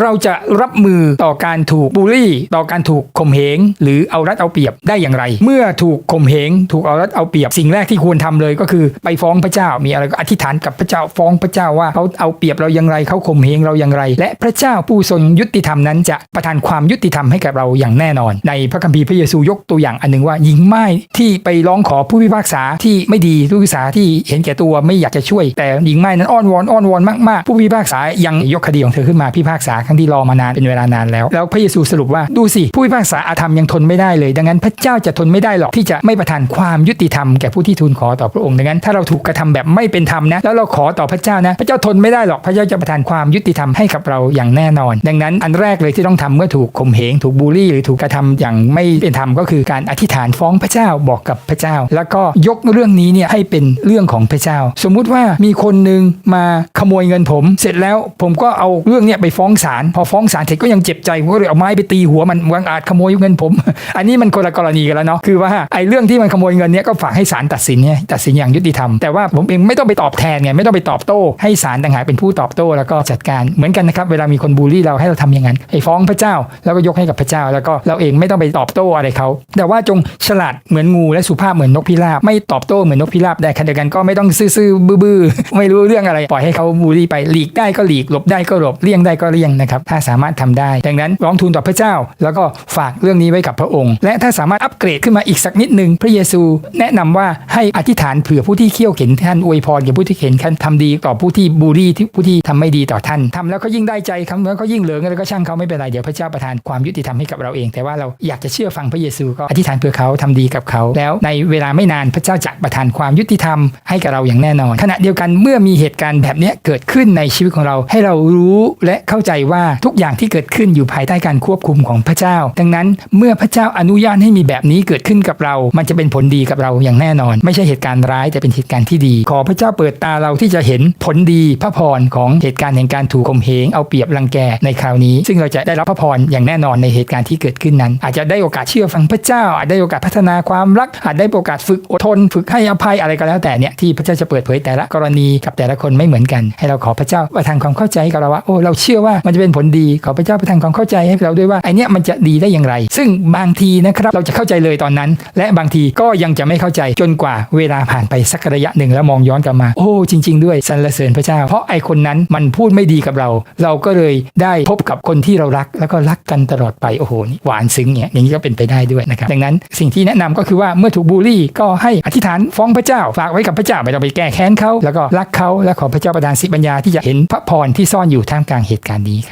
เราจะรับมือต่อการถูกบูลลี่ ต่อการถูกข่มเหง หรือเอารัดเอาเปรียบได้อย่างไร เมื่อถูกข่มเหง ถูกเอารัดเอาเปรียบสิ่งแรกที่ควรทำเลยก็คือไปฟ้องพระเจ้ามีอะไรก็อธิษฐานกับพระเจ้าฟ้องพระเจ้าว่าเขาเอาเปรียบเราอย่างไรเขาข่มเหงเราอย่างไร และพระเจ้าผู้ทรงยุติธรรมนั้นจะประทานความยุติธรรมให้กับเราอย่างแน่นอน ในพระคัมภีร์พระเยซูยกตัวอย่างอันหนึ่งว่าหญิงไม้ที่ไปร้องขอผู้พิพากษาที่ไม่ดีผู้พิพากษาที่เห็นแก่ตัวไม่อยากจะช่วย แต่หญิงไม้นั้นอ้อนวอนอ้อนวอนมากๆ ผู้พิพากษายังยกคดีของเธอขึ้นมาพิพากษาครั้งที่รอมานานเป็นเวลานานแล้ว แล้วพระเยซูสรุปว่าดูสิผู้พิพากษาอาธรรมยังทนไม่ได้เลย ดังนั้นพระเจ้าจะทนไม่ได้หรอกที่จะไม่ประทานความยุติธรรมแก่ผู้ที่ทูลขอต่อพระองค์ดังนั้น ถ้าเราถูกกระทำแบบไม่เป็นธรรมนะแล้วเราขอต่อพระเจ้านะ พระเจ้าทนไม่ได้หรอกพระเจ้าจะประทานความยุติธรรมให้กับเราอย่างแน่นอน ดังนั้นอันแรกเลยที่ต้องทำเมื่อถูกข่มเหงถูกบูลลี่ หรือถูกกระทำอย่างไม่เป็นธรรมก็คือการอธิษฐานฟ้องพระเจ้าบอกกับพระเจ้า แล้วก็ยกเรื่องนี้เนี่ยให้เป็นเรื่องของพระเจ้า สมมุติว่ามีคนหนึ่งมาขโมยเงินผม เสร็จแล้วผมก็เอาเรื่องเนี้ยไปฟ้องศาลพอฟ้องศาลเสร็จก็ยังเจ็บใจผมก็เลยเอาไม้ไปตีหัวมันวังอาจขโมยเงินผม อันนี้มันคนละกรณีกันแล้วเนาะคือว่าไอ้เรื่องที่มันขโมยเงินเนี้ยก็ฝากให้ศาลตัดสินเนี่ยตัดสินอย่างยุติธรรมแต่ว่าผมเองไม่ต้องไปตอบแทนไงไม่ต้องไปตอบโต้ ให้ศาลต่างหากเป็นผู้ตอบโต้แล้วก็จัดการเหมือนกันนะครับเวลามีคนบูลลี่เราให้เราทำอย่างนั้นให้ฟ้องพระเจ้าแล้วก็ยกให้กับพระเจ้า แล้วก็เราเองไม่ต้องไปตอบโต้อะไรเขาแต่ว่าจงฉลาดเหมือนงูและสุภาพเหมือนนกพิราบไม่ตอบโต้เหมือนนกพิราบแต่ขณะเดียวกันก็ไม่ต้องซื่อๆบื้อๆไม่รู้เรื่องอะไร ปล่อยให้เขาบูลลี่ไปหลีกได้ก็หลีกหลบได้ก็หลบเลี่ยงได้ก็เลี่ยงนะครับถ้าสามารถทำได้ ดังนั้นร้องทูลต่อพระเจ้า แล้วก็ฝากเรื่องนี้ไว้กับพระองค์ และถ้าสามารถอัปเกรดขึ้นมาอีกสักนิดหนึ่งพระเยซูแนะนำว่าให้อธิษฐานเผื่อผู้ที่เขี่ยวเข็นท่านอวยพรแก่ผู้ที่เข็นท่านทำดีต่อผู้ที่บูลี่ที่ผู้ที่ทำไม่ดีต่อท่านทำแล้วก็ยิ่งได้ใจคำแล้วก็ยิ่งเหลืองแล้วก็ช่างเขาไม่เป็นไรเดี๋ยวพระเจ้าประทานความยุติธรรมให้กับเราเอง แต่ว่าเราอยากจะเชื่อฟังพระเยซูก็อธิษฐานเผื่อเขาทำดีกับเขาแล้วในเวลาไม่นานพระเจ้าจะประทานความยุติธรรมให้กับเราอย่างแน่นอน ขณะเดียวกันเมื่อมีเหตุการณ์แบบนี้เกิดขึ้นในชีวิตของเราให้เรารู้และเข้าใจว่าทุกอย่างที่เกิดขึ้นอยู่ภายใต้การควบคุมของพระเจ้า ดังนั้นเมื่อพระเจ้าอนุญาตให้มีแบบนี้เกิดขึ้นกับเรา มันจะเป็นผลดีกับเราอย่างแน่นอน ไม่ใช่เหตุการณ์ร้ายแต่เป็นเหตุการณ์ที่ดี ขอพระเจ้าเปิดตาเราที่จะเห็นผลดีพระพรของเหตุการณ์แห่งการถูกข่มเหงเอาเปรียบรังแกในคราวนี้ ซึ่งเราจะได้รับพระพรอย่างแน่นอนในเหตุการณ์ที่เกิดขึ้นนั้น อาจจะได้โอกาสเชื่อฟังพระเจ้า อาจได้โอกาสพัฒนาความรัก อาจได้โอกาสฝึกอดทน ฝึกให้อภัยอะไรก็แล้วแต่เนี่ยที่พระเจ้าจะเปิดเผยแต่ละกรณีกับแต่ละคนไม่เหมือนกัน ให้เราขอพระเจ้าประทานความเข้าใจกับเราว่าโอ้เราเชื่อว่ามันจะเป็นผลดีขอพระเจ้าประทานความเข้าใจให้เราด้วยว่าไอเนี้ยมันจะดีได้อย่างไร ซึ่งบางทีนะครับเราจะเข้าใจเลยตอนนั้น และบางทีก็ยังจะไม่เข้าใจจนกว่าเวลาผ่านไปสักระยะหนึ่งแล้วมองย้อนกลับมา โอ้จริง ๆ ด้วยสรรเสริญพระเจ้า เพราะไอคนนั้นมันพูดไม่ดีกับเรา เราก็เลยได้พบกับคนที่เรารัก แล้วก็รักกันตลอดไปโอ้โหหวานซึ้งเนี่ยอย่างนี้ก็เป็นไปได้ด้วยนะครับดังนั้นสิ่งที่แนะนำก็คือว่าเมื่อถูกบูลลี่ก็ให้อธิษฐานฟ้องพระเจ้าฝากไว้กับพระเจ้าไม่ต้องไปแก้แค้นเขาแล้วก็รักเขาและขอพระเจ้าประทานสิปัญญาที่จะเห็นพระพรที่ซ่อนอยู่ท่ามกลางเหตุการณ์นี้ครับ